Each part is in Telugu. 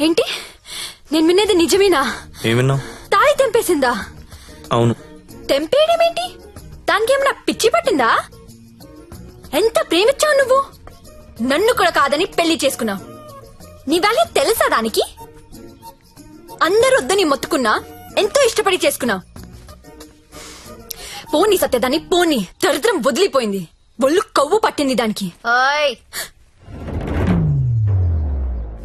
ఏంటి? నేను వినేది నిజమేనా? ఏం విన్నావు? తాళి తెంపేసిందా? అవును. తెంపేయడమేంటి దానికి ఏమన్నా పిచ్చి పట్టిందా? ఎంత ప్రేమించావు నువ్వు? నన్ను కూడా కాదని పెళ్ళి చేసుకున్నావు నీ వాల్యూ తెలుసా దానికి? అందరూ వద్దని మొత్తుకున్నా ఎంతో ఇష్టపడి చేసుకున్నావు పోనీ సత్యదాన్ని పోనీ. దరిద్రం వదిలిపోయింది. ఒళ్ళు కొవ్వు పట్టింది దానికి. ఓయ్!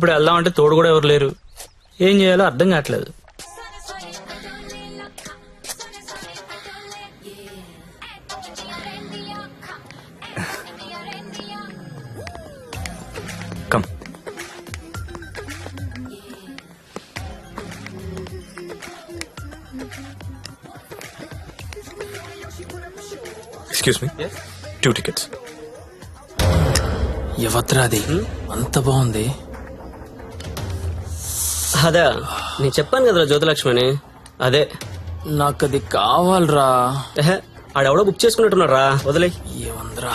ఇప్పుడు వెళ్దామంటే తోడు కూడా ఎవరు లేరు. ఏం చేయాలో అర్థం కావట్లేదు. Come excuse me two tickets ఎవత్రాది అంత బాగుంది. అదే నేను చెప్పాను కదరా జ్యోతిలక్ష్మి అని అదే. నాకు అది కావాలరా. ఎహె, ఆడెవడో బుక్ చేసుకున్నట్టున్నాడు రా వదిలే. ఏముందిరా.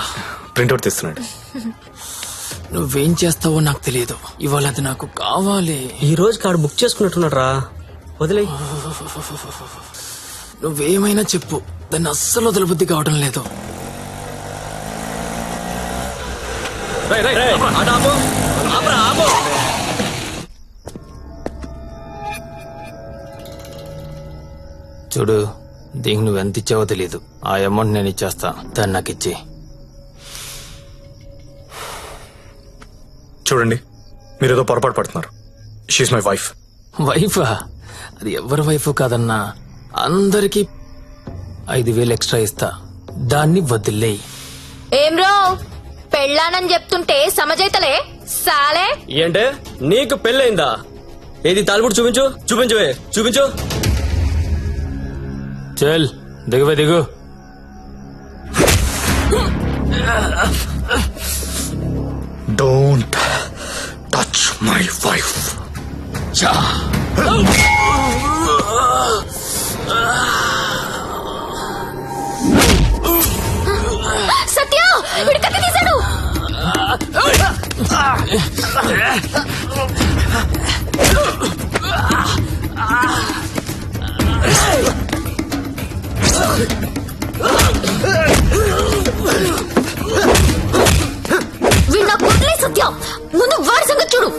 ప్రింట్అవుట్ తీస్తున్నాడు. నువ్వేం చేస్తావో నాకు తెలియదు. ఇవాళ అది నాకు కావాలి. ఈ రోజు కాడు బుక్ చేసుకున్నట్టున్నాడు రా వదిలే. నువ్వేమైనా చెప్పు. దాన్ని అస్సలు వదలబుద్ధి కావడం లేదు. చూడు దీనికి నువ్వు ఎంత ఇచ్చావో తెలియదు ఆ అమౌంట్ నేను ఇచ్చేస్తా. దాన్ని నాకు ఇచ్చి చూడండి మీరు ఏదో పొరపాటు పడుతున్నారు. షీఈ్ మై వైఫ్ వైఫా అది ఎవరి వైఫ్ కాదన్నా? అందరికి ఐదు వేలు ఎక్స్ట్రా ఇస్తా. దాన్ని వదిలేయి. ఏం రో? పెళ్ళానని చెప్తుంటే సమజైతలే? సాలే? ఏంటే? నీకు పెళ్ళైందా ఏది తాలిపుడు చూపించు? చూపించు చూపించు. చల్ దిగువే దిగు don't touch my wife Satya వీడి కత్తి తీశాడు వీడు నాకు వదిలే ముందు వాడి సంగతి చూడు.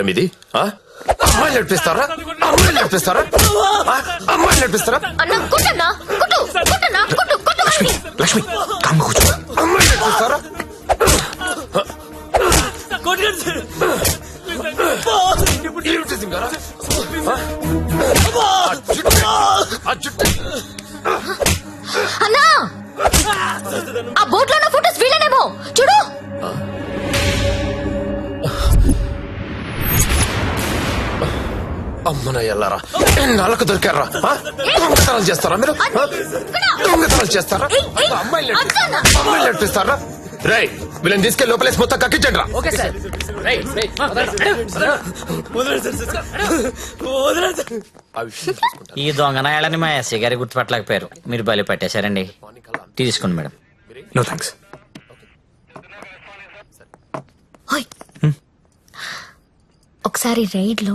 ఏరియా మీది ఆ? అమ్మాయిలు నడిపిస్తారా అమ్మాయిలు నడిపిస్తారా ఆ? అమ్మాయిలు నడిపిస్తారా అన్న కొట్టన్నా కొట్టు కొట్టన్నా కొట్టు కొట్టు వాడిని. లక్ష్మి కామ్గా కూర్చో అమ్మన ఎల్లారా? ఎన్నాళ్ళకు దొరికారా? దొంగతనాలు చేస్తారా మీరు? దొంగతనాలు చేస్తారా? అమ్మాయిలు? అమ్మాయిలు నడిపిస్తారా? రేయ్ వీళ్ళని తీసుకెళ్ళి లోపలేసి మొత్తం కక్కించండి రా ఈ దొంగనాయాలని మా ఎస్ఐ గారి గుర్తుపట్టలేకపోయారు. మీరు బలి పట్టేశారండి. తీసుకోండి మేడం. నో థ్యాంక్స్ ఒకసారి రైడ్లో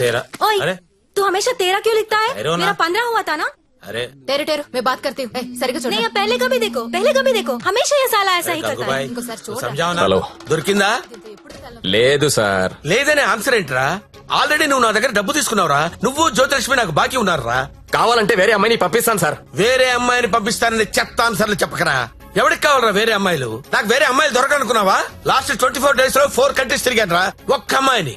తేరా ओए అరే तू हमेशा तेरा क्यों लिखता है अरे वो ना- मेरा पंद्रह हुआ था ना అరే టేరు టేరు మే బాత్ కర్తీ హూ సరిగా नहीं अब पहले कभी देखो पहले कभी देखो हमेशा ये साला ऐसा ही करता है గంగూబాయ్, ఇంకోసారి నువ్వు చూడరా. సంజావనా? హలో. దొరికిందా లేదు సార్ లేదనే ఆన్సర్ ఏంట్రా ఆల్రెడీ నువ్వు నా దగ్గర డబ్బు తీసుకున్నావురా నువ్వు జ్యోతిలక్ష్మి నాకు బాకీ ఉన్నారా కావాలంటే వేరే అమ్మాయిని పంపిస్తాను సార్ వేరే అమ్మాయిని పంపిస్తానని చెత్త ఆన్సర్లు చెప్పకరా ఎవరికి కావాలరా వేరే అమ్మాయిలు నాకు వేరే అమ్మాయిలు దొరకనుకున్నావా లాస్ట్ ట్వంటీ ఫోర్ డేస్ లో ఫోర్ కంట్రీస్ తిరిగాను రా ఒక్క అమ్మాయిని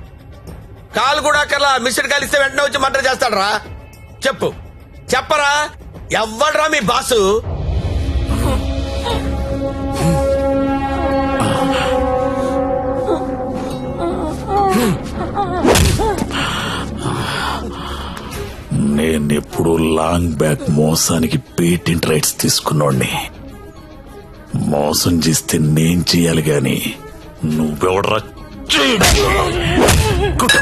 కాల్ కూడా కల్లా మిస్డ్ కాల్ ఇస్తే వెంటనే వచ్చి మర్డర్ చేస్తాడరా. చెప్పు. చెప్పరా? ఎవ్వడ్రా మీ బాసు? నేనెప్పుడు లాంగ్ బ్యాక్ మోసానికి పేటెంట్ రైట్స్ తీసుకున్నోడిని. మోసం చేస్తే నేను చేయాలి గాని నువ్వెవడరా కుట్టు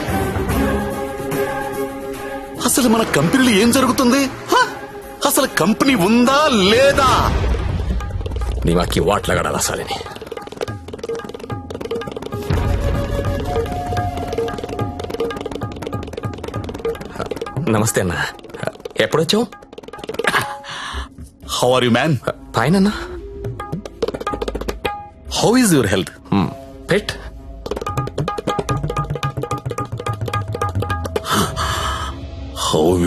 అసలు మన కంపెనీలో ఏం జరుగుతుంది? అసలు కంపెనీ ఉందా లేదా? నీ మాకి వాట్లగడాలి అసలని నమస్తే అన్న. ఎప్పుడొచ్చావు? How are you man fine అన్న. How is your health pet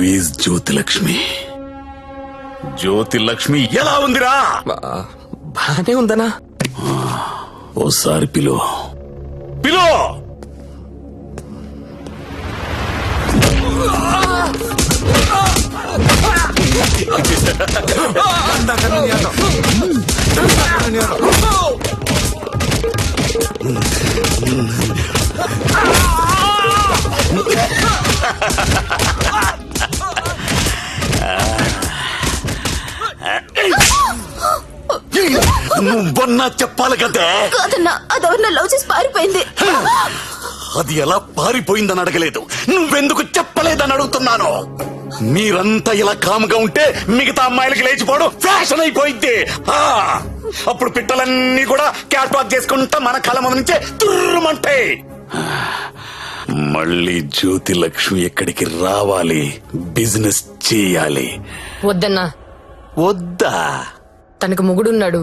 is Jyothilakshmi Jyothilakshmi ఎలా ఉందిరా? బానే ఉందనా ఓసారి పిలో. పిలో! నువ్వన్నా చెప్పాలి కదే. కాదన్నా అదెవరిన లవ్ చేసి పారిపోయింది. అది ఎలా పారిపోయిందని అడగలేదు. నువ్వెందుకు చెప్పలేదని అడుగుతున్నాను? మీరంతా ఇలా కాముగా ఉంటే మిగతా అమ్మాయిలకి లేచిపోవడం ఫ్యాషన్ అయిపోయింది ఆ, అప్పుడు పిట్టలన్నీ కూడా క్యాట్ వాక్ చేసుకుంటా మన కళ ముందు నుంచే తుర్రుమంటాయి మళ్ళీ జ్యోతి లక్ష్మి ఎక్కడికి రావాలి? బిజినెస్ చేయాలి. వద్దన్నా. వద్దా? తనకు మొగుడున్నాడు.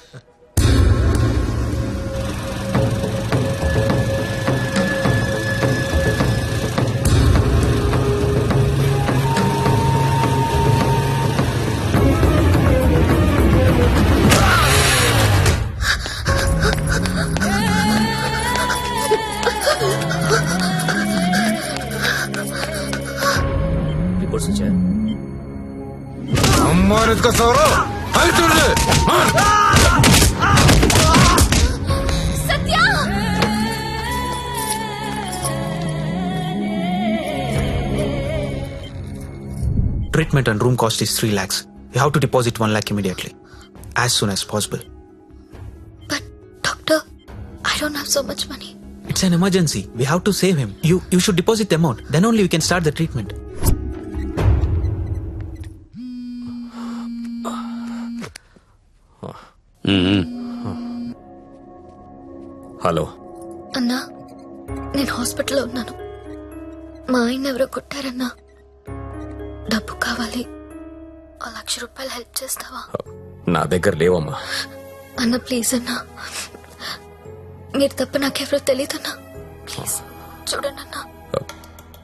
Treatment and room cost is 3 lakhs. You have to deposit 1 lakh immediately. As soon as possible. But doctor I don't have so much money It's an emergency. We have to save him. You you should deposit the amount. Then only we can start the treatment. ఆయన ఎవరో కొట్టారన్నా? డబ్బు కావాలి. ఆ లక్ష రూపాయలు హెల్ప్ చేస్తావా? నా దగ్గర లేవమ్మా. అన్న ప్లీజ్ అన్నా. మీరు తప్ప నాకెవరో తెలియదన్నా ప్లీజ్ చూడండి అన్నా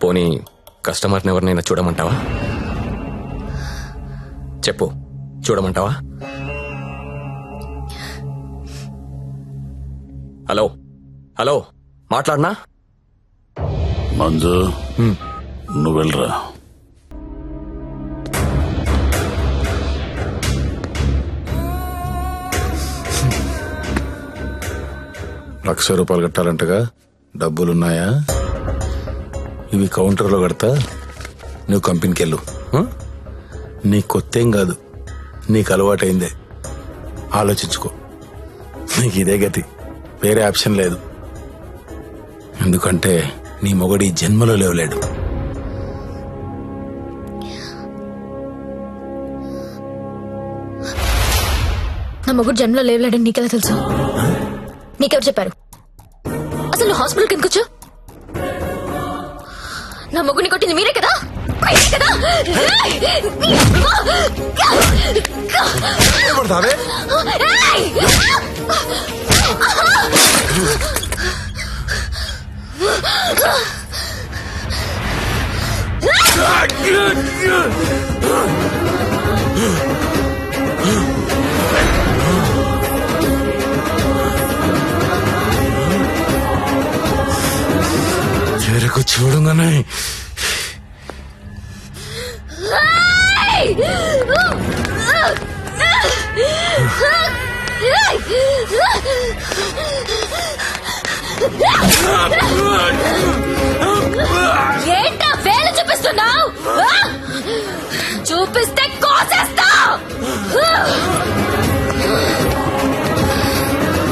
పోనీ కస్టమర్ని ఎవరినైనా చూడమంటావా? చెప్పు చూడమంటావా? హలో హలో మాట్లాడనా? మంజు నువ్వు వెళ్ళరా. లక్ష రూపాయలు కట్టాలంటగా? డబ్బులున్నాయా? ఇవి కౌంటర్లో కడతా? నువ్వు కంపెనీకి వెళ్ళు ఆ? నీ కొత్తేం కాదు. నీకు అలవాటైందే. ఆలోచించుకో. నీకు ఇదే గతి. వేరే ఆప్షన్ లేదు. ఎందుకంటే నీ మొగడి జన్మలో లేవలేడు. నా మొగుడు జన్మలో లేవలేడని నీకెలా తెలుసు? నీకెవరు చెప్పారు? అసలు నువ్వు హాస్పిటల్కి ఎందుకు వచ్చావు నా మొగుడిని కొట్టింది మీరే కదా? మీరే కదా? తెరకు చూడగానే Hey! ఏంటా వేలు చూపిస్తున్నావు? చూపిస్తే కోసేస్తా